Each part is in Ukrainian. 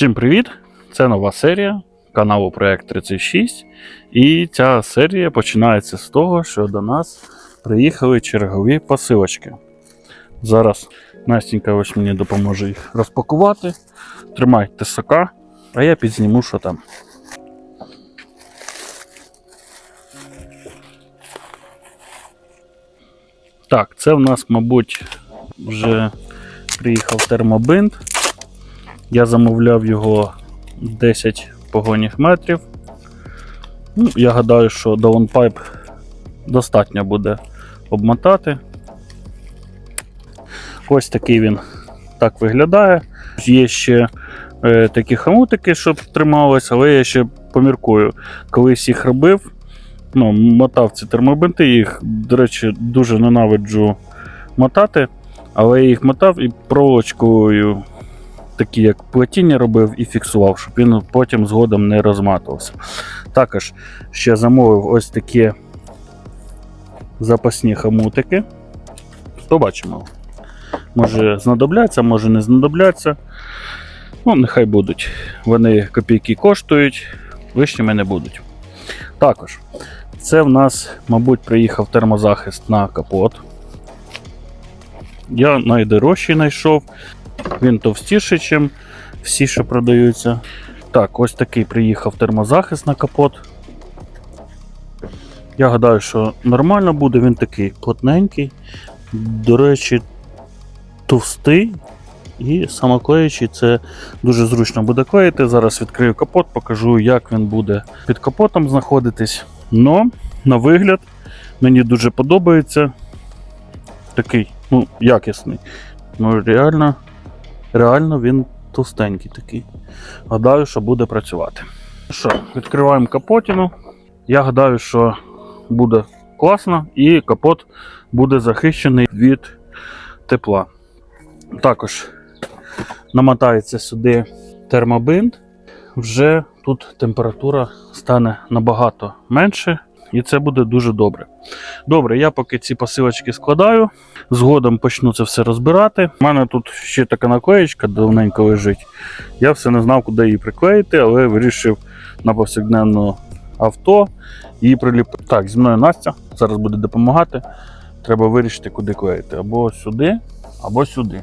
Всім привіт! Це нова серія каналу Проект 36. І ця серія починається з того, що до нас приїхали чергові посилочки. Зараз Настенька ось мені допоможе їх розпакувати. Тримайте сока, а я підзніму, що там. Так, це в нас, мабуть, вже приїхав термобинд. Я замовляв його 10 погонів метрів. Ну, я гадаю, що даунпайп достатньо буде обмотати. Ось такий він так виглядає. Є ще е, такі хамутики, щоб трималось, але я ще поміркую. Колись їх робив, ну, мотав ці термобинти, їх, до речі, дуже ненавиджу мотати, але я їх мотав і проволочкою такі як плетіння робив і фіксував, щоб він потім згодом не розматувався. Також ще замовив ось такі запасні хамутики. Побачимо. Може знадобляться, може не знадобляться. Ну, нехай будуть. Вони копійки коштують, лишніми не будуть. Також, це в нас, мабуть, приїхав термозахист на капот. Я найдорожчий знайшов. Він товстіший, ніж всі, що продаються. Так, ось такий приїхав термозахист на капот. Я гадаю, що нормально буде, він такий плотненький. До речі, товстий і самоклеючий. Це дуже зручно буде клеїти. Зараз відкрию капот, покажу, як він буде під капотом знаходитись. Но, на вигляд, мені дуже подобається. Такий, ну, якісний. Ну, реально, реально він товстенький такий. Гадаю, що буде працювати. Що, відкриваємо капотину. Я гадаю, що буде класно і капот буде захищений від тепла. Також намотається сюди термобинд. Вже тут температура стане набагато менше, і це буде дуже добре. Добре, я поки ці посилочки складаю, згодом почну це все розбирати. У мене тут ще така наклеєчка давненько лежить. Я все не знав, куди її приклеїти, але вирішив на повсякденне авто її приліпити. Так, зі мною Настя зараз буде допомагати. Треба вирішити, куди клеїти. Або сюди, або сюди.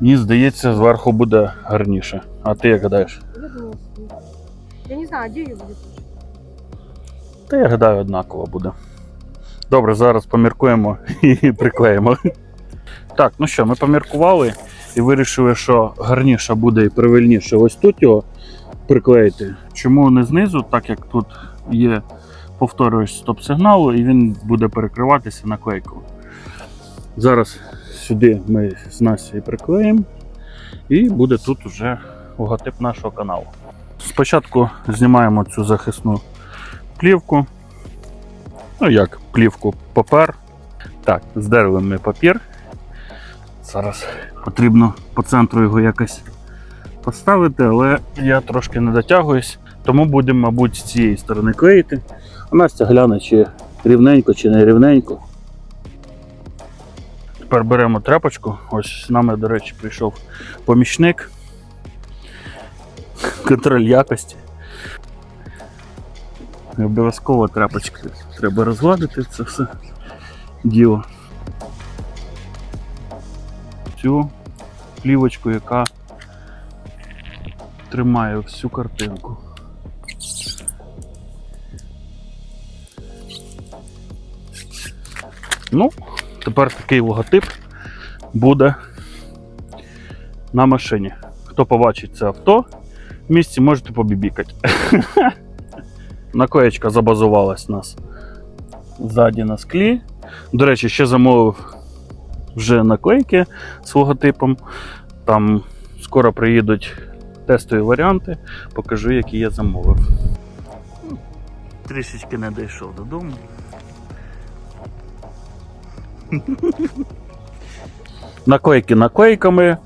Мені здається, зверху буде гарніше. А ти як гадаєш? Я Я не знаю, где ее будет. Та я гадаю, однаково буде. Добре, зараз поміркуємо і приклеїмо. Так, ну що, ми поміркували і вирішили, що гарніше буде і правильніше ось тут його приклеїти. Чому не знизу, так як тут є, повторююсь, стоп-сигналу, і він буде перекриватися наклейкою. Зараз сюди ми з Настю приклеїмо, і буде тут уже логотип нашого каналу. Спочатку знімаємо цю захисну плівку. Ну як, плівку папер. Так, здерли ми папір. Зараз потрібно по центру його якось поставити, але я трошки не дотягуюсь, тому будемо, мабуть, з цієї сторони клеїти. А Настя гляне, чи рівненько, чи не рівненько. Тепер беремо тряпочку. Ось з нами, до речі, прийшов помічник. Контроль якості. І Обов'язково тряпочки треба розгладити це все діло. Цю плівочку, яка тримає всю картинку. Ну, тепер такий логотип буде на машині. Хто побачить це авто в місті, можете побібікати. Наклеєчка забазувалась у нас ззаді на склі. До речі, ще замовив вже наклейки з логотипом. Там скоро приїдуть тестові варіанти. Покажу, які я замовив. Трішечки не дійшов додому. Наклейки наклейками,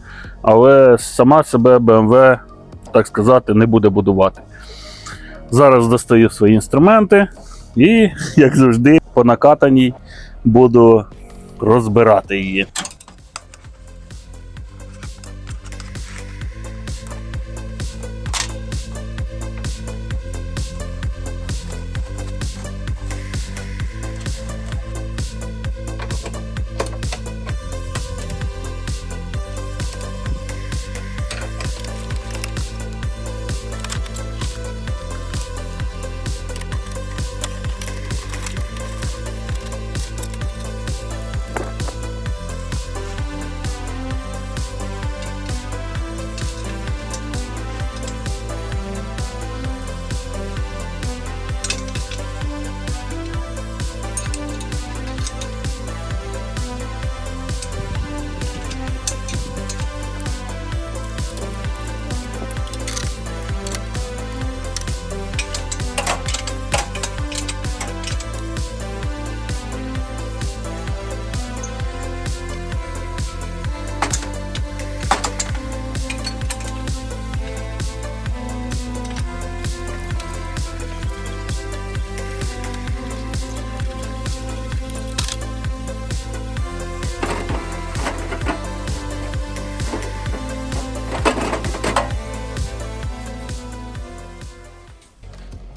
але сама себе BMW, так сказати, не буде будувати. Зараз достаю свої інструменти і, як завжди, по накатаній буду розбирати її.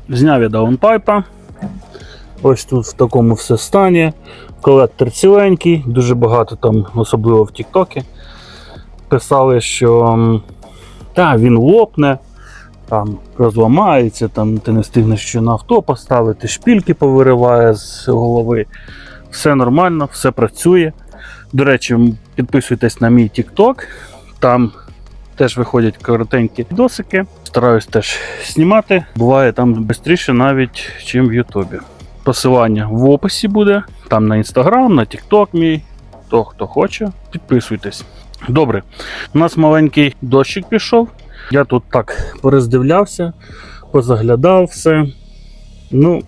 Зняв я даунпайпа. Ось тут в такому все стані. Колектор ціленький, дуже багато там, особливо в Тіктокі. Писали, що та, він лопне, там розламається, там ти не встигнеш що на авто поставити, шпільки повириває з голови. Все нормально, все працює. До речі, підписуйтесь на мій TikTok. Там теж виходять коротенькі досики. Стараюсь теж знімати. Буває там швидше навіть, ніж в Ютубі. Посилання в описі буде. Там на інстаграм, на TikTok мій. То, хто хоче, підписуйтесь. Добре, у нас маленький дощик пішов. Я тут так пороздивлявся, позаглядав все. Ну,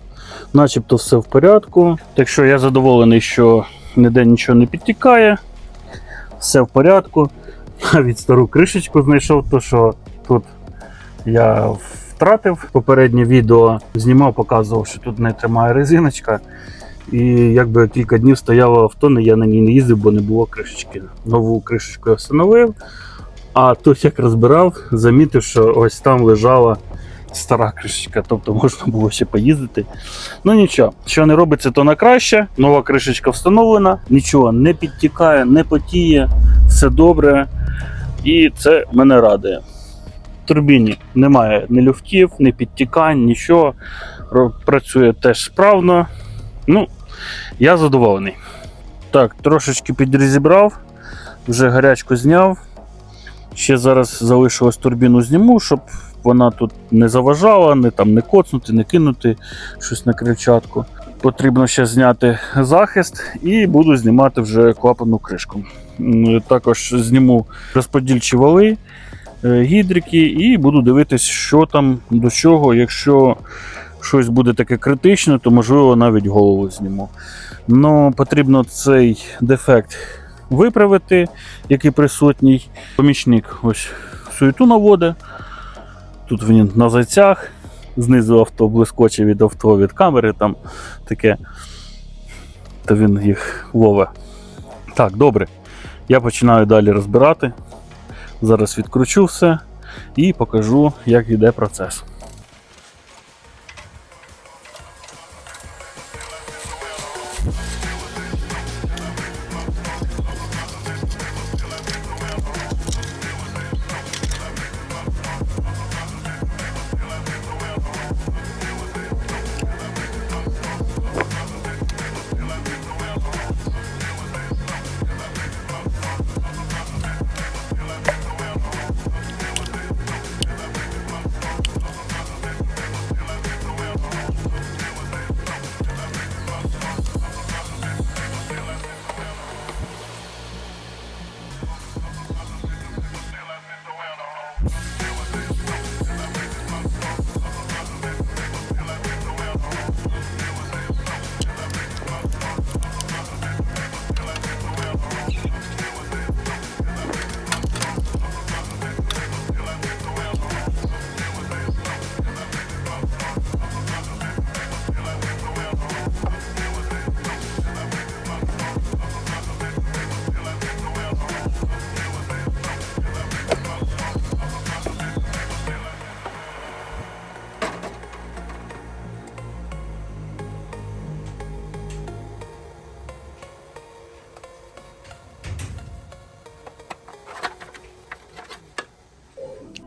начебто все в порядку. Так що я задоволений, що ніде нічого не підтікає. Все в порядку. Навіть стару кришечку знайшов, то що тут я втратив. Попереднє відео знімав, показував, що тут не тримає резиночка. І якби кілька днів стояло авто, але я на ній не їздив, бо не було кришечки. Нову кришечку я встановив. А тут як розбирав, замітив, що ось там лежала стара кришечка, тобто можна було ще поїздити. Ну нічого, що не робиться, то на краще. Нова кришечка встановлена, нічого не підтікає, не потіє, все добре. І це мене радує. В турбіні немає ні люфтів, ні підтікань, нічого. Працює теж справно. Ну, я задоволений. Так, трошечки підрозібрав, вже гарячку зняв. Ще зараз залишилось турбіну зніму, щоб вона тут не заважала, не там не коцнути, не кинути щось на крильчатку. Потрібно ще зняти захист і буду знімати вже клапану кришку. М, Також зніму розподільчі вали, е, гідрики і буду дивитись, що там до чого. Якщо щось буде таке критичне, то можливо навіть голову зніму. Ну, потрібно цей дефект виправити, який присутній. Помічник ось суєту наводить. Тут він на зайцях, знизу авто блискоче від авто від камери, там таке. То він їх ловить. Так, добре. Я починаю далі розбирати. Зараз відкручу все і покажу, як йде процес.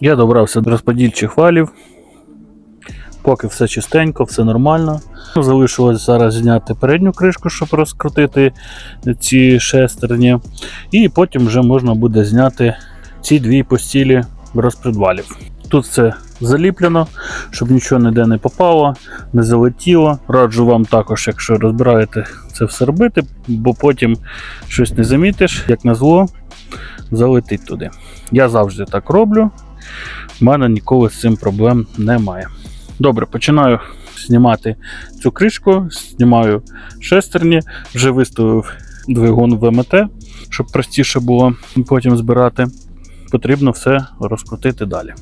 Я добрався до розподільчих валів. Поки все чистенько, все нормально. Залишилось зараз зняти передню кришку, щоб розкрутити ці шестерні. І потім вже можна буде зняти ці дві постілі розпредвалів. Тут все заліплено, щоб нічого ніде не попало, не залетіло. Раджу вам також, якщо розбираєте це все робити, бо потім щось не замітиш, як на зло, залетить туди. Я завжди так роблю. У мене ніколи з цим проблем немає. Добре, починаю знімати цю кришку, знімаю шестерні, вже виставив двигун ВМТ, щоб простіше було потім збирати. Потрібно все розкрутити далі.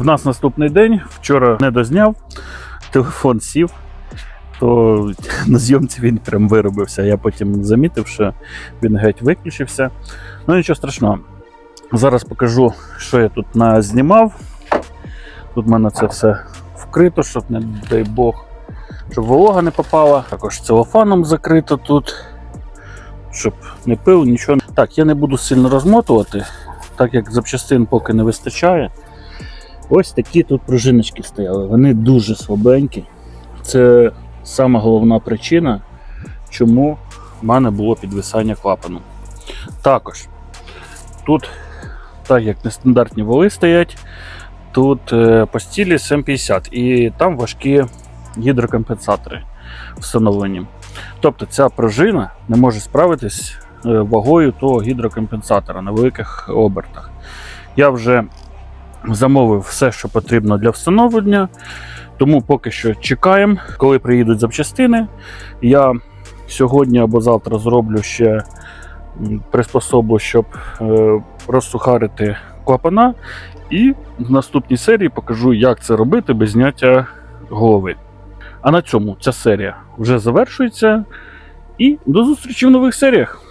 В нас наступний день. Вчора не дозняв, телефон сів, то на зйомці він прям виробився. Я потім замітив, що він геть виключився. Ну нічого страшного. Зараз покажу, що я тут назнімав. Тут в мене це все вкрито, щоб, не дай Бог, щоб волога не попала. Також целофаном закрито тут, щоб не пив, нічого. Так, я не буду сильно розмотувати, так як запчастин поки не вистачає. Ось такі тут пружиночки стояли. Вони дуже слабенькі. Це сама головна причина, чому в мене було підвисання клапану. Також тут, так як нестандартні вали стоять, тут по стілі М50 і там важкі гідрокомпенсатори встановлені. Тобто ця пружина не може справитись е, вагою того гідрокомпенсатора на великих обертах. Я вже замовив все, що потрібно для встановлення, тому поки що чекаємо, коли приїдуть запчастини. Я сьогодні або завтра зроблю ще приспособу, щоб е, розсухарити клапана. І в наступній серії покажу, як це робити без зняття голови. А на цьому ця серія вже завершується. І до зустрічі в нових серіях.